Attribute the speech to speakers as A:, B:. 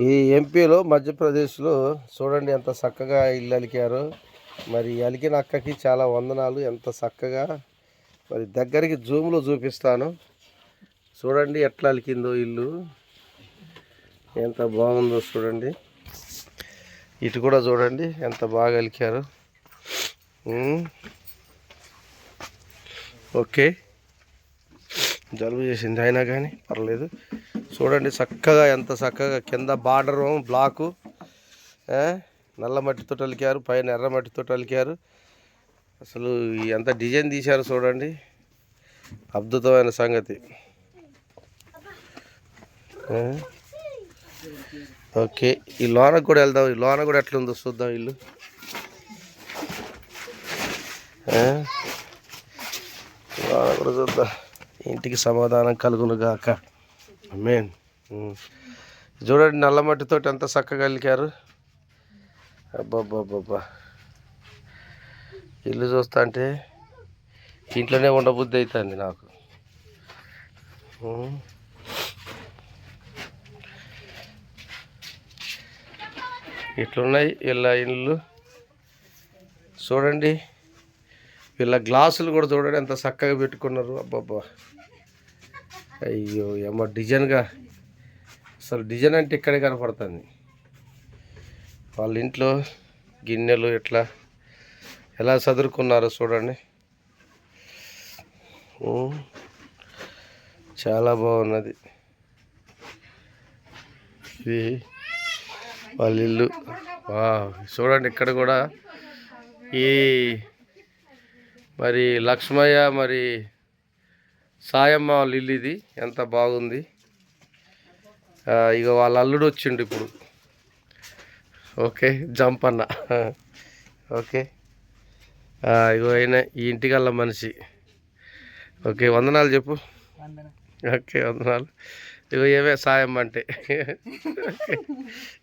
A: ఈ ఎంపీలో మధ్యప్రదేశ్లో చూడండి ఎంత చక్కగా ఇల్లు అలికారు. మరి అలికిన అక్కకి చాలా వందనాలు. ఎంత చక్కగా మరి దగ్గరికి జూమ్లో చూపిస్తాను. చూడండి ఎట్లా అలికిందో ఇల్లు. ఎంత బాగుందో చూడండి. ఇటు కూడా చూడండి ఎంత బాగా అలికారు. ఓకే. జలుబు చేసింది అయినా కానీ పర్లేదు. చూడండి చక్కగా ఎంత చక్కగా కింద బార్డర్ బ్లాకు నల్ల మట్టితో అలికారు పైన ఎర్ర మట్టితో అలికారు అసలు ఎంత డిజైన్ తీశారు చూడండి. అద్భుతమైన సంగతి. ఓకే ఈ లోనకు కూడా వెళ్దాం. ఈ లోన కూడా ఎట్లుందో చూద్దాం ఇల్లు. లోన కూడా చూద్దాం. ఇంటికి సమాధానం కలుగును మెయిన్ mm. చూడండి నల్ల మట్టితో ఎంత చక్కగా అలికారు. అబ్బాబ్బాబ్బా ఇల్లు చూస్తా అంటే ఇంట్లోనే ఉండబుద్ధి అవుతుంది నాకు. Mm. ఇట్లున్నాయి వీళ్ళ ఇల్లు? చూడండి. వీళ్ళ గ్లాసులు కూడా చూడండి ఎంత చక్కగా పెట్టుకున్నారు. అబ్బాబ్బా. అయ్యో ఏమో డిజైన్గా అసలు డిజైన్ అంటే ఇక్కడే కనపడుతుంది. వాళ్ళ ఇంట్లో గిన్నెలు ఇట్లా ఎలా చదురుకున్నారో చూడండి. చాలా బాగున్నది. ఇది వాళ్ళ ఇల్లు. చూడండి ఇక్కడ కూడా ఈ మరి లక్ష్మయ్య మరి సాయమ్మ వాళ్ళ ఇల్లు ఇది. ఎంత బాగుంది. ఇక వాళ్ళ అల్లుడు వచ్చిండు ఇప్పుడు. ఓకే జంప్ అన్న. ఓకే. ఇగో అయినా ఈ ఇంటికల్లా మనిషి. ఓకే వందనాలు చెప్పు. ఓకే వందనాలు. ఇగో ఏమే సాయం అంటే.